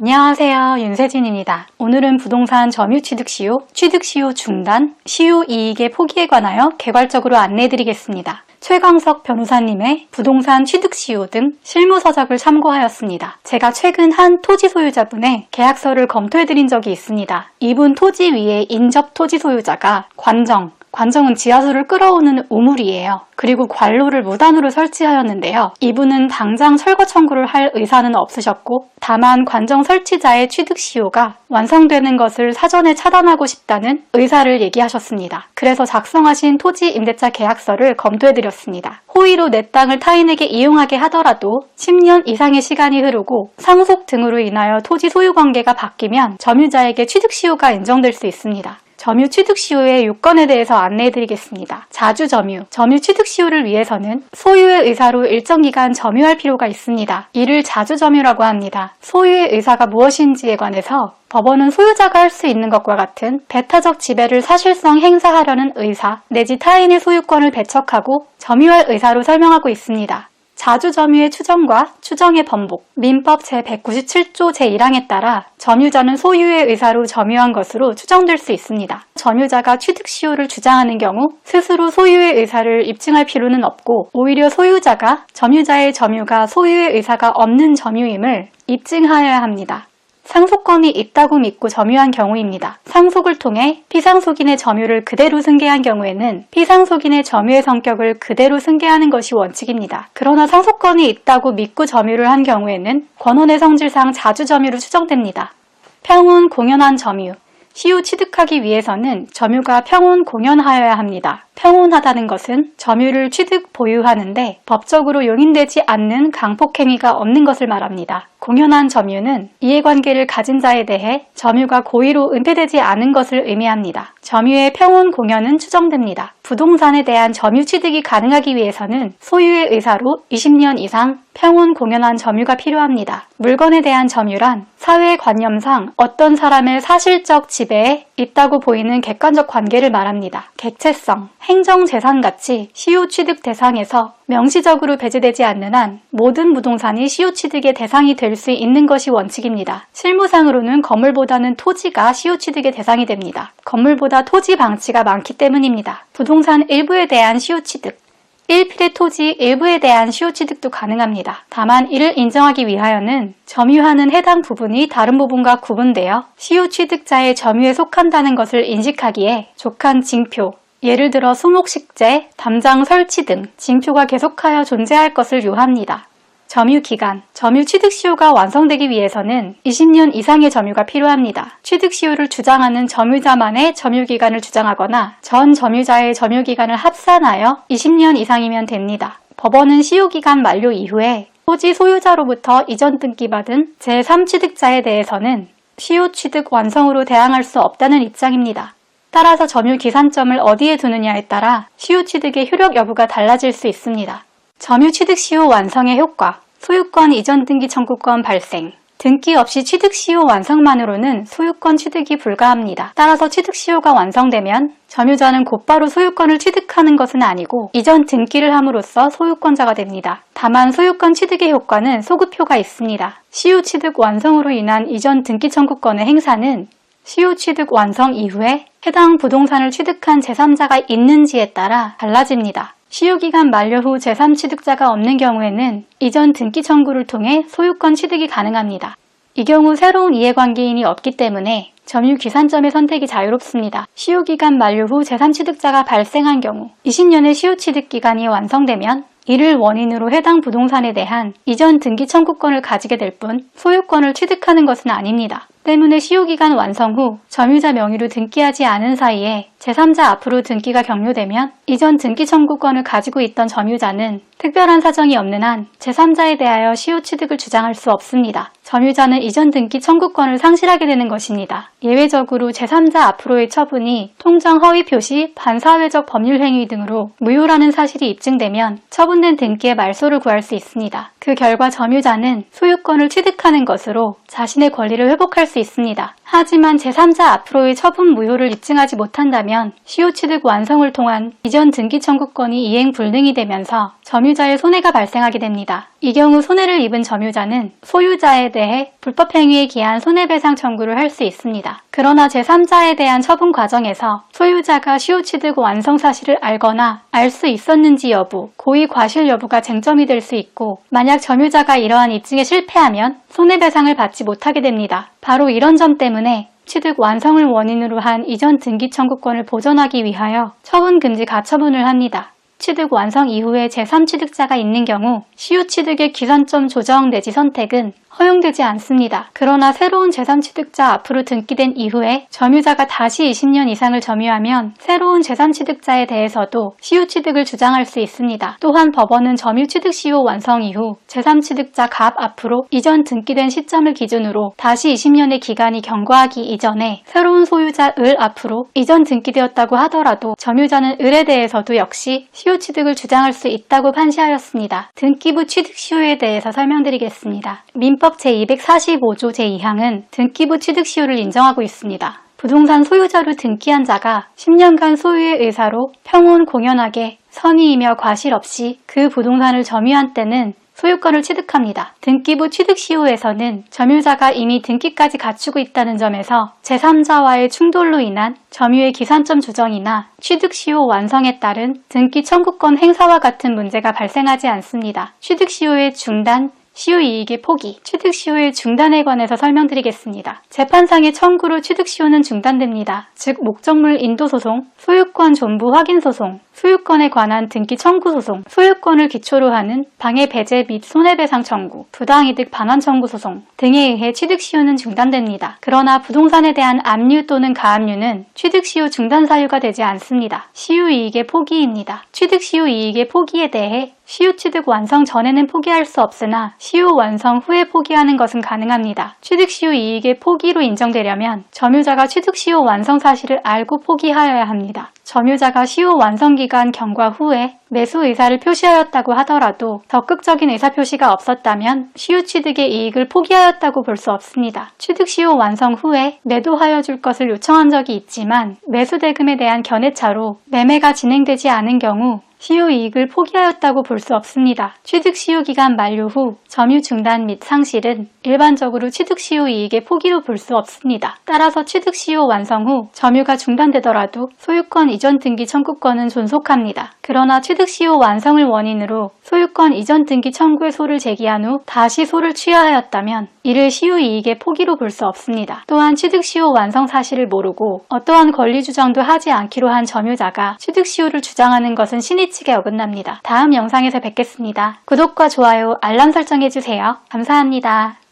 안녕하세요. 윤세진입니다. 오늘은 부동산 점유 취득 시효, 취득 시효 중단, 시효 이익의 포기에 관하여 개괄적으로 안내해드리겠습니다. 최광석 변호사님의 부동산 취득 시효 등 실무 서적을 참고하였습니다. 제가 최근 한 토지 소유자분의 계약서를 검토해드린 적이 있습니다. 이분 토지 위에 인접 토지 소유자가 관정, 관정은 지하수를 끌어오는 우물이에요. 그리고 관로를 무단으로 설치하였는데요. 이분은 당장 철거 청구를 할 의사는 없으셨고 다만 관정 설치자의 취득 시효가 완성되는 것을 사전에 차단하고 싶다는 의사를 얘기하셨습니다. 그래서 작성하신 토지 임대차 계약서를 검토해드렸습니다. 호의로 내 땅을 타인에게 이용하게 하더라도 10년 이상의 시간이 흐르고 상속 등으로 인하여 토지 소유 관계가 바뀌면 점유자에게 취득 시효가 인정될 수 있습니다. 점유 취득 시효의 요건에 대해서 안내해 드리겠습니다. 자주 점유, 점유 취득 시효를 위해서는 소유의 의사로 일정 기간 점유할 필요가 있습니다. 이를 자주 점유라고 합니다. 소유의 의사가 무엇인지에 관해서 법원은 소유자가 할 수 있는 것과 같은 배타적 지배를 사실상 행사하려는 의사 내지 타인의 소유권을 배척하고 점유할 의사로 설명하고 있습니다. 자주 점유의 추정과 추정의 번복, 민법 제197조 제1항에 따라 점유자는 소유의 의사로 점유한 것으로 추정될 수 있습니다. 점유자가 취득 시효를 주장하는 경우 스스로 소유의 의사를 입증할 필요는 없고 오히려 소유자가 점유자의 점유가 소유의 의사가 없는 점유임을 입증하여야 합니다. 상속권이 있다고 믿고 점유한 경우입니다. 상속을 통해 피상속인의 점유를 그대로 승계한 경우에는 피상속인의 점유의 성격을 그대로 승계하는 것이 원칙입니다. 그러나 상속권이 있다고 믿고 점유를 한 경우에는 권원의 성질상 자주 점유로 추정됩니다. 평온 공연한 점유 시효 취득하기 위해서는 점유가 평온 공연하여야 합니다. 평온하다는 것은 점유를 취득 보유하는데 법적으로 용인되지 않는 강폭행위가 없는 것을 말합니다. 공연한 점유는 이해관계를 가진 자에 대해 점유가 고의로 은폐되지 않은 것을 의미합니다. 점유의 평온 공연은 추정됩니다. 부동산에 대한 점유 취득이 가능하기 위해서는 소유의 의사로 20년 이상 평온 공연한 점유가 필요합니다. 물건에 대한 점유란 사회 관념상 어떤 사람의 사실적 지배에 있다고 보이는 객관적 관계를 말합니다. 객체성, 행정재산 같이 시효 취득 대상에서 명시적으로 배제되지 않는 한 모든 부동산이 시효 취득의 대상이 될 수 있는 것이 원칙입니다. 실무상으로는 건물보다는 토지가 시효 취득의 대상이 됩니다. 건물보다 토지 방치가 많기 때문입니다. 부동산 일부에 대한 시효 취득, 1필의 토지 일부에 대한 시효 취득도 가능합니다. 다만 이를 인정하기 위하여는 점유하는 해당 부분이 다른 부분과 구분되어 시효 취득자의 점유에 속한다는 것을 인식하기에 족한 징표, 예를 들어 수목식재, 담장 설치 등 징표가 계속하여 존재할 것을 요합니다. 점유 기간, 점유 취득 시효가 완성되기 위해서는 20년 이상의 점유가 필요합니다. 취득 시효를 주장하는 점유자만의 점유 기간을 주장하거나 전 점유자의 점유 기간을 합산하여 20년 이상이면 됩니다. 법원은 시효 기간 만료 이후에 토지 소유자로부터 이전 등기받은 제3취득자에 대해서는 시효 취득 완성으로 대항할 수 없다는 입장입니다. 따라서 점유 기산점을 어디에 두느냐에 따라 시효 취득의 효력 여부가 달라질 수 있습니다. 점유 취득 시효 완성의 효과, 소유권 이전 등기 청구권 발생, 등기 없이 취득 시효 완성만으로는 소유권 취득이 불가합니다. 따라서 취득 시효가 완성되면 점유자는 곧바로 소유권을 취득하는 것은 아니고 이전 등기를 함으로써 소유권자가 됩니다. 다만 소유권 취득의 효과는 소급효가 있습니다. 시효 취득 완성으로 인한 이전 등기 청구권의 행사는 시효 취득 완성 이후에 해당 부동산을 취득한 제3자가 있는지에 따라 달라집니다. 시효기간 만료 후 제3취득자가 없는 경우에는 이전 등기 청구를 통해 소유권 취득이 가능합니다. 이 경우 새로운 이해관계인이 없기 때문에 점유 기산점의 선택이 자유롭습니다. 시효기간 만료 후 제3취득자가 발생한 경우 20년의 시효취득 기간이 완성되면 이를 원인으로 해당 부동산에 대한 이전 등기 청구권을 가지게 될 뿐 소유권을 취득하는 것은 아닙니다. 때문에 시효기간 완성 후 점유자 명의로 등기하지 않은 사이에 제3자 앞으로 등기가 경료되면 이전 등기 청구권을 가지고 있던 점유자는 특별한 사정이 없는 한 제3자에 대하여 시효 취득을 주장할 수 없습니다. 점유자는 이전 등기 청구권을 상실하게 되는 것입니다. 예외적으로 제3자 앞으로의 처분이 통장 허위 표시, 반사회적 법률 행위 등으로 무효라는 사실이 입증되면 처분된 등기의 말소를 구할 수 있습니다. 그 결과 점유자는 소유권을 취득하는 것으로 자신의 권리를 회복할 수 있습니다. 하지만 제3자 앞으로의 처분 무효를 입증하지 못한다면 시효 취득 완성을 통한 이전 등기 청구권이 이행 불능이 되면서 점유 점유자의 손해가 발생하게 됩니다. 이 경우 손해를 입은 점유자는 소유자에 대해 불법 행위에 기한 손해배상 청구를 할 수 있습니다. 그러나 제3자에 대한 처분 과정에서 소유자가 취득 완성 사실을 알거나 알 수 있었는지 여부, 고의 과실 여부가 쟁점이 될 수 있고 만약 점유자가 이러한 입증에 실패하면 손해배상을 받지 못하게 됩니다. 바로 이런 점 때문에 취득 완성을 원인으로 한 이전 등기 청구권을 보전하기 위하여 처분 금지 가처분을 합니다. 취득 완성 이후에 제3취득자가 있는 경우 시효 취득의 기산점 조정 내지 선택은 허용되지 않습니다. 그러나 새로운 제3취득자 앞으로 등기된 이후에 점유자가 다시 20년 이상을 점유하면 새로운 제3취득자에 대해서도 시효 취득을 주장할 수 있습니다. 또한 법원은 점유 취득 시효 완성 이후 제3취득자 갑 앞으로 이전 등기된 시점을 기준으로 다시 20년의 기간이 경과하기 이전에 새로운 소유자 을 앞으로 이전 등기되었다고 하더라도 점유자는 을에 대해서도 역시 시효 취득을 주장할 수 있다고 판시하였습니다. 등기부 취득 시효에 대해서 설명드리겠습니다. 민법 제245조 제2항은 등기부 취득 시효를 인정하고 있습니다. 부동산 소유자로 등기한 자가 10년간 소유의 의사로 평온 공연하게 선의이며 과실 없이 그 부동산을 점유한 때는 소유권을 취득합니다. 등기부 취득시효에서는 점유자가 이미 등기까지 갖추고 있다는 점에서 제3자와의 충돌로 인한 점유의 기산점 조정이나 취득시효 완성에 따른 등기 청구권 행사와 같은 문제가 발생하지 않습니다. 취득시효의 중단, 시효 이익의 포기, 취득시효의 중단에 관해서 설명드리겠습니다. 재판상의 청구로 취득시효는 중단됩니다. 즉 목적물 인도소송, 소유권 존부 확인소송, 소유권에 관한 등기 청구 소송, 소유권을 기초로 하는 방해 배제 및 손해배상 청구, 부당이득 반환 청구 소송 등에 의해 취득시효는 중단됩니다. 그러나 부동산에 대한 압류 또는 가압류는 취득시효 중단 사유가 되지 않습니다. 시효이익의 포기입니다. 취득시효 이익의 포기에 대해 시효 취득 완성 전에는 포기할 수 없으나 시효 완성 후에 포기하는 것은 가능합니다. 취득 시효 이익의 포기로 인정되려면 점유자가 취득 시효 완성 사실을 알고 포기하여야 합니다. 점유자가 시효 완성 기간 경과 후에 매수 의사를 표시하였다고 하더라도 적극적인 의사 표시가 없었다면 시효 취득의 이익을 포기하였다고 볼 수 없습니다. 취득 시효 완성 후에 매도하여 줄 것을 요청한 적이 있지만 매수 대금에 대한 견해차로 매매가 진행되지 않은 경우 시효 이익을 포기하였다고 볼 수 없습니다. 취득 시효 기간 만료 후 점유 중단 및 상실은 일반적으로 취득 시효 이익의 포기로 볼 수 없습니다. 따라서 취득 시효 완성 후 점유가 중단되더라도 소유권 이전 등기 청구권은 존속합니다. 그러나 취득 시효 완성을 원인으로 소유권 이전 등기 청구의 소를 제기한 후 다시 소를 취하하였다면 이를 시효 이익의 포기로 볼 수 없습니다. 또한 취득 시효 완성 사실을 모르고 어떠한 권리 주장도 하지 않기로 한 점유자가 취득 시효를 주장하는 것은 신의 규칙에 어긋납니다. 다음 영상에서 뵙겠습니다. 구독과 좋아요, 알람 설정해주세요. 감사합니다.